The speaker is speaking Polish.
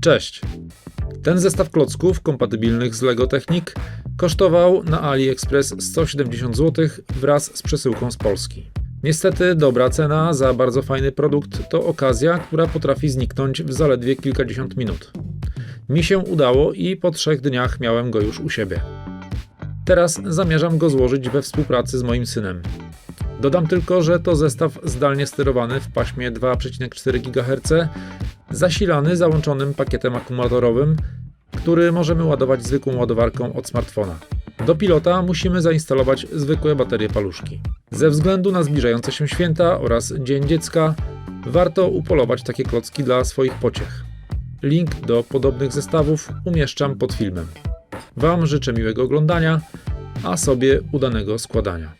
Cześć! Ten zestaw klocków kompatybilnych z LEGO Technic kosztował na AliExpress 170 zł wraz z przesyłką z Polski. Niestety dobra cena za bardzo fajny produkt to okazja, która potrafi zniknąć w zaledwie kilkadziesiąt minut. Mi się udało i po trzech dniach miałem go już u siebie. Teraz zamierzam go złożyć we współpracy z moim synem. Dodam tylko, że to zestaw zdalnie sterowany w paśmie 2,4 GHz, zasilany załączonym pakietem akumulatorowym, który możemy ładować zwykłą ładowarką od smartfona. Do pilota musimy zainstalować zwykłe baterie paluszki. Ze względu na zbliżające się święta oraz Dzień Dziecka, warto upolować takie klocki dla swoich pociech. Link do podobnych zestawów umieszczam pod filmem. Wam życzę miłego oglądania, a sobie udanego składania.